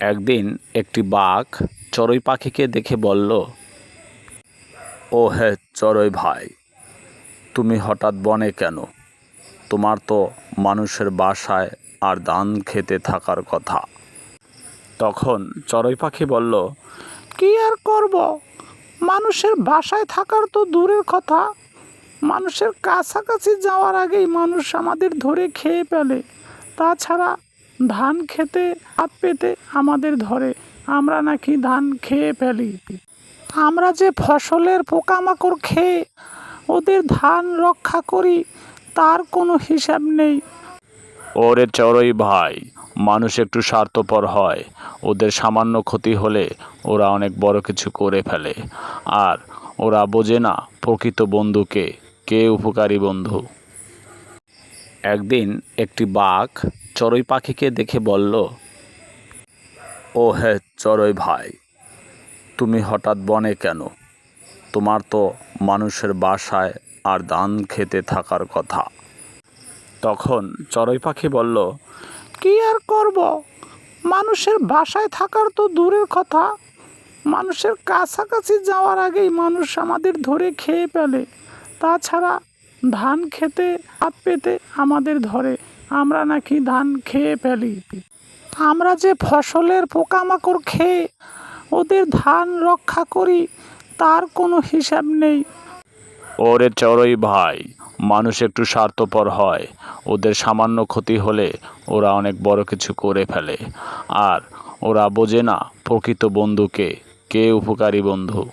একদিন একটি বাঘ চড়ুই পাখিকে দেখে বলল ও হে চড়ুই ভাই, তুমি হঠাৎ বনে কেন? তোমার তো মানুষের বাসায় আর ধান খেতে থাকার কথা। তখন চড়ুই পাখি বলল, কি আর করব? মানুষের বাসায় থাকার তো দূরের কথা। মানুষের কাছাকাছি যাওয়ার আগেই মানুষ আমাদের ধরে খেয়ে ফেলে। তাছাড়া ধান খেতে হাত পেতে আমাদের ধরে। আমরা নাকি ধান খেয়ে ফেলি। আমরা যে ফসলের পোকামাকড় খেয়ে ওদের ধান রক্ষা করি, তার কোনো হিসাব নেই। ওরে চড়ুই ভাই, মানুষ একটু স্বার্থপর হয়। ওদের সামান্য ক্ষতি হলে ওরা অনেক বড় কিছু করে ফেলে। আর ওরা বোঝে না প্রকৃত বন্ধুকে কে উপকারী বন্ধু। একদিন একটি বাঘ চড়ুই পাখিকে দেখে বলল ও হে চড়ুই ভাই, তুমি হঠাৎ বনে কেন? তোমার তো মানুষের বাসায় আর ধান খেতে থাকার কথা। তখন চড়ুই পাখি বলল, কি আর করব? মানুষের বাসায় থাকার তো দূরের কথা। মানুষের কাছাকাছি যাওয়ার আগেই মানুষ আমাদের ধরে খেয়ে ফেলে। তাছাড়া ধান খেতে হাত পেতে আমাদের ধরে। আমরা নাকি ধান খেয়ে ফেলি। আমরা যে ফসলের পোকামাকড় খেয়ে ওদের ধান রক্ষা করি, তার কোনো হিসাব নেই। ওরে চড়ুই ভাই, মানুষ একটু স্বার্থপর হয়। ওদের সামান্য ক্ষতি হলে ওরা অনেক বড় কিছু করে ফেলে। আর ওরা বোঝে না প্রকৃত বন্ধুকে, কে উপকারী বন্ধু।